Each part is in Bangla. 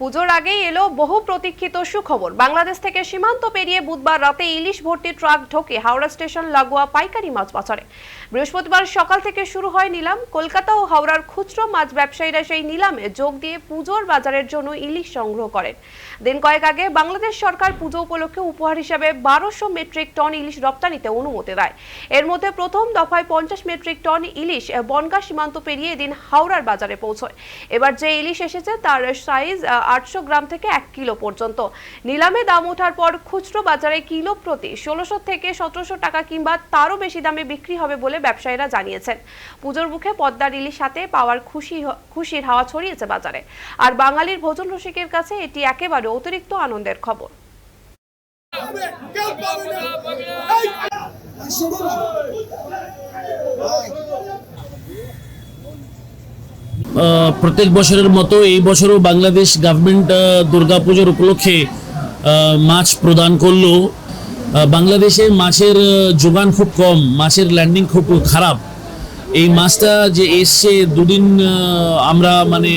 পুজোর আগেই এলো বহু প্রতীক্ষিত সুখবর। বাংলাদেশ থেকে সীমান্ত পেরিয়ে বুধবার রাতে ইলিশ ভর্তি ট্রাক ঢোকে হাওড়া স্টেশন লাগোয়া পাইকারি মাছ বাজারে। বৃহস্পতিবার সকাল থেকে শুরু হয় নিলাম। কলকাতা ও হাওড়ার খুচরো মাছ ব্যবসায়ীরা সেই নিলামে যোগ দিয়ে পুজোর বাজারের জন্য ইলিশ সংগ্রহ করেন। দিন কয়েক আগে বাংলাদেশ সরকার পুজো উপলক্ষে উপহার হিসাবে বারোশো মেট্রিক টন ইলিশ রপ্তানিতে অনুমতি দেয়। এর মধ্যে প্রথম দফায় পঞ্চাশ মেট্রিক টন ইলিশ বনগা সীমান্ত পেরিয়ে এদিন হাওড়ার বাজারে পৌঁছয়। এবার যে ইলিশ এসেছে তার সাইজ আটশো গ্রাম থেকে এক কিলো পর্যন্ত। নিলামে দাম ওঠার পর খুচরো বাজারে কিলো প্রতি ষোলোশো থেকে সতেরোশো টাকা কিংবা তারও বেশি দামে বিক্রি হবে বলে ব্যবসায়ীরা জানিয়েছেন। পুজোর মুখে পদ্মার ইলিশ সাথে পাওয়ার খুশি খুশির হাওয়া ছড়িয়েছে বাজারে। আর বাঙালির ভোজন রসিকের কাছে এটি একেবারে অতিরিক্ত আনন্দের খবর। কেউ পাবে না এই আহ, প্রত্যেক বছরের মতো এই বছরও বাংলাদেশ গভর্নমেন্ট দুর্গাপুজোর উপলক্ষে মাছ প্রদান করল। বাংলাদেশে মাছের যোগান খুব কম, মাছের ল্যান্ডিং খুব খারাপ। এই মাছটা যে এসছে দুদিন আমরা মানে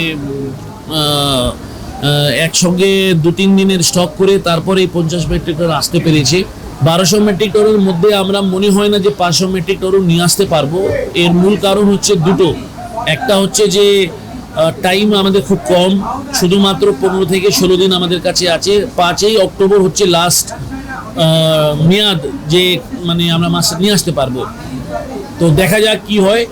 একসঙ্গে দু তিন দিনের স্টক করে তারপরে এই পঞ্চাশ মেট্রিক টন আসতে পেরেছে। বারোশো মেট্রিক টনের মধ্যে আমরা মনে হয় না যে পাঁচশো মেট্রিক টনও নিয়ে আসতে পারব। এর মূল কারণ হচ্ছে দুটো। একটা হচ্ছে যে টাইম আমাদের খুব কম, শুধুমাত্র পনেরো থেকে ষোলো দিন আমাদের কাছে আছে। পাঁচই অক্টোবর হচ্ছে লাস্ট মেয়াদ যে মানে আমরা মাছ নিয়ে আসতে পারব। তো দেখা যাক কি হয়।